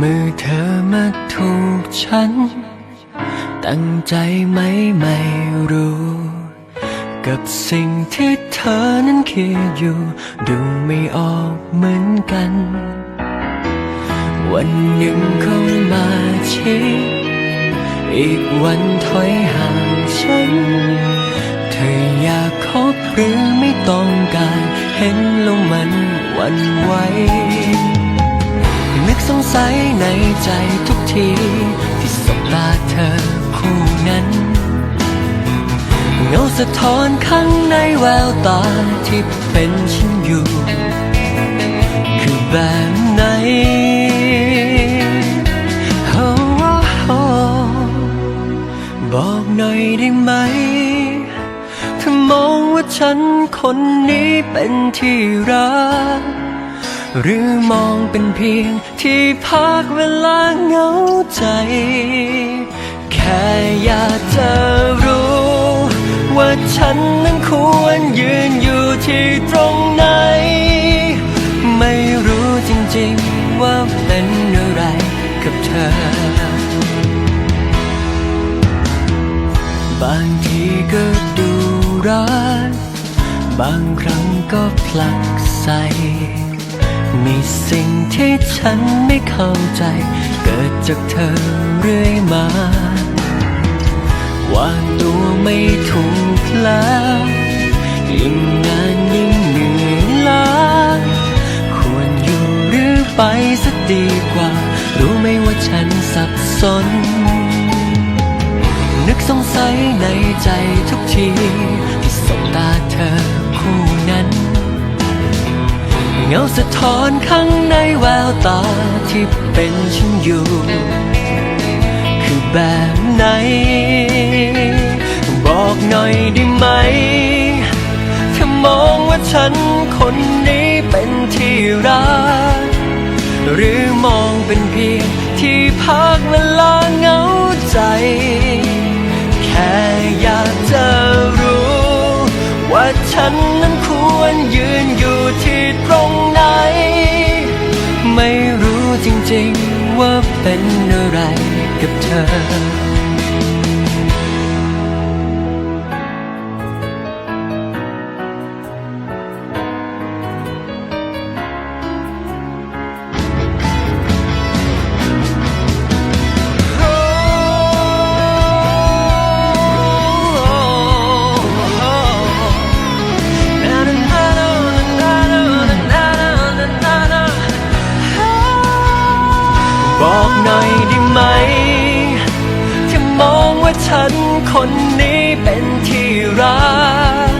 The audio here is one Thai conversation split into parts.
มือเธอมาถูกฉัน ตั้งใจไหมไม่รู้ กับสิ่งที่เธอนั้นคิดอยู่ ดูไม่ออกเหมือนกัน วันหนึ่งเข้ามาชี้อีกวันถอยห่างฉัน เธออยากคบหรือไม่ต้องการ เห็นแล้วมันวันไหว สงสัยในใจทุกที ที่สบตาเธอคู่นั้นเงาสะท้อนข้างในแววตาที่เป็นฉันอยู่ คือแบบไหนบอกหน่อยได้ไหม ถ้ามองว่าฉันคนนี้เป็นที่รัก หรือมองเป็นเพียงที่พักเวลาเหงาใจ แค่อยากจะรู้ ว่าฉันนั้นควรยืนอยู่ที่ตรงไหน ไม่รู้จริงๆว่าเป็นอะไรกับเธอบางทีก็ดูรักบางครั้งก็ผลักใส่ มีสิ่งที่ฉันไม่เข้าใจ เกิดจากเธอเรื่อยมา ว่าตัวไม่ถูกแล้วยิ่งนานยิ่งเหนื่อยล้าควรอยู่หรือไปสักดีกว่า รู้ไหมว่าฉันสับสน นึกสงสัยในใจทุกที ที่สบตาเธอคู่นั้น เงาสะท้อนข้างในแววตาที่เป็นฉันอยู่ คือแบบไหน บอกหน่อยได้ไหมถ้ามองว่าฉันคนนี้เป็นที่รัก หรือมองเป็นเพียงที่พักเวลาเหงาใจ แค่อยากจะรู้ ว่าฉันนั้นควรยืนอยู่ เป็นอะไรกับเธอ นคนนี้เป็นที่รัก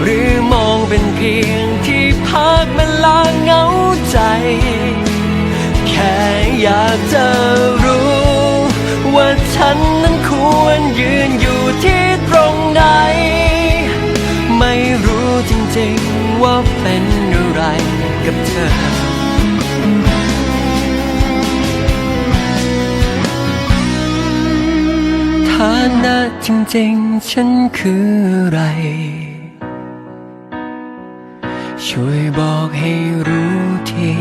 หรือมองเป็นเพียงที่พักเวลาเหงาใจ แค่อยากจะรู้ ว่าฉันนั้นควรยืนอยู่ที่ตรงไหน ไม่รู้จริงๆว่าเป็นอะไรกับเธอ นะจริงๆ ฉันคืออะไร ช่วยบอกให้รู้ที